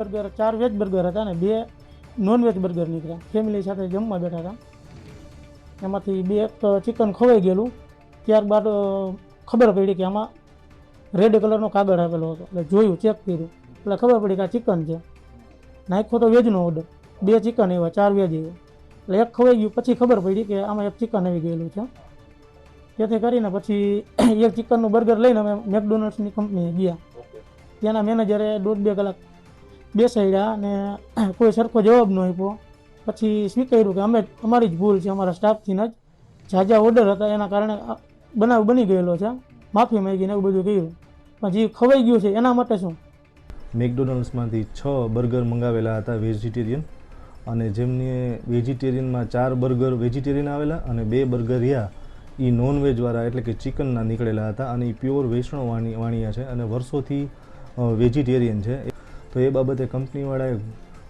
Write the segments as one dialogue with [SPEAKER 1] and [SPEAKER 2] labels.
[SPEAKER 1] Burger ચાર veg burger હતા ને બે નોન વેજ બર્ગર નીકળ્યા. ફેમિલી સાથે જમવા બેઠા હતા. એમાંથી બે એક ચિકન ખવાઈ ગયેલું. ત્યારબાદ ખબર પડી કે આમાં રેડ કલરનો કાગળ આપેલો હતો. એટલે જોયું ચેક કર્યું. એટલે ખબર પડી કે આ ચિકન છે. નાખ્યો તો વેજનો ઓર્ડર બે ચિકન એવા ચાર વેજ આવ્યા એટલે એક ખવાઈ ગયું પછી ખબર પડી કે આમાં એક ચિકન આવી ગયેલું છે. તેથી કરીને પછી એક ચિકનનું બર્ગર લઈને અમે મેકડોનલ્ડ્સની કંપનીએ ગયા. ત્યાંના મેનેજરે દોઢ બે કલાક બેસાડ્યા અને કોઈ સરખો જવાબ ન આપ્યો. પછી સ્વીકાર્યું કે અમે અમારી જ ભૂલ છે, અમારા સ્ટાફથી જ. ઝાઝા ઓર્ડર હતા, એના કારણે બનાવ બની ગયેલો છે. માફી માંગીને એવું બધું કહ્યું પણ જે ખવાઈ ગયું છે, એના માટે શું?
[SPEAKER 2] મેકડોનલ્ડ્સમાંથી છ બર્ગર મંગાવેલા હતા વેજીટેરિયન અને જેમને વેજીટેરિયનમાં ચાર બર્ગર વેજીટેરિયન આવેલા અને બે બર્ગર રહ્યા એ નોનવેજવાળા એટલે કે ચિકનના નીકળેલા હતા અને એ પ્યોર વૈષ્ણવ વાણી વાણિયા છે અને વર્ષોથી વેજીટેરિયન છે. તો એ બાબતે કંપનીવાળાએ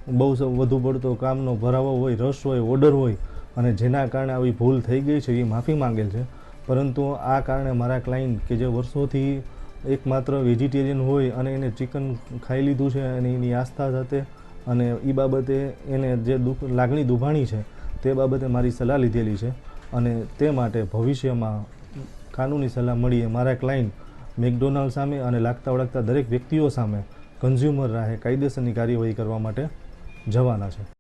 [SPEAKER 2] બહુ વધુ પડતો કામનો ભરાવો હોય, રસ હોય, ઓર્ડર હોય અને જેના કારણે આવી ભૂલ થઈ ગઈ છે એ માફી માંગેલ છે. પરંતુ આ કારણે મારા ક્લાયન્ટ કે જે વર્ષોથી એકમાત્ર વેજીટેરિયન હોય અને એને ચિકન ખાઈ લીધું છે અને એની આસ્થા સાથે અને એ બાબતે એને જે દુઃખ, લાગણી દુભાણી છે તે બાબતે મારી સલાહ લીધેલી છે અને તે માટે ભવિષ્યમાં કાનૂની સલાહ મળીએ મારા ક્લાયન્ટ મેકડોનાલ્ડ સામે અને લાગતા વળગતા દરેક વ્યક્તિઓ સામે કન્ઝ્યુમર રાહે કાયદેસરની કાર્યવાહી કરવા માટે જવાના છે.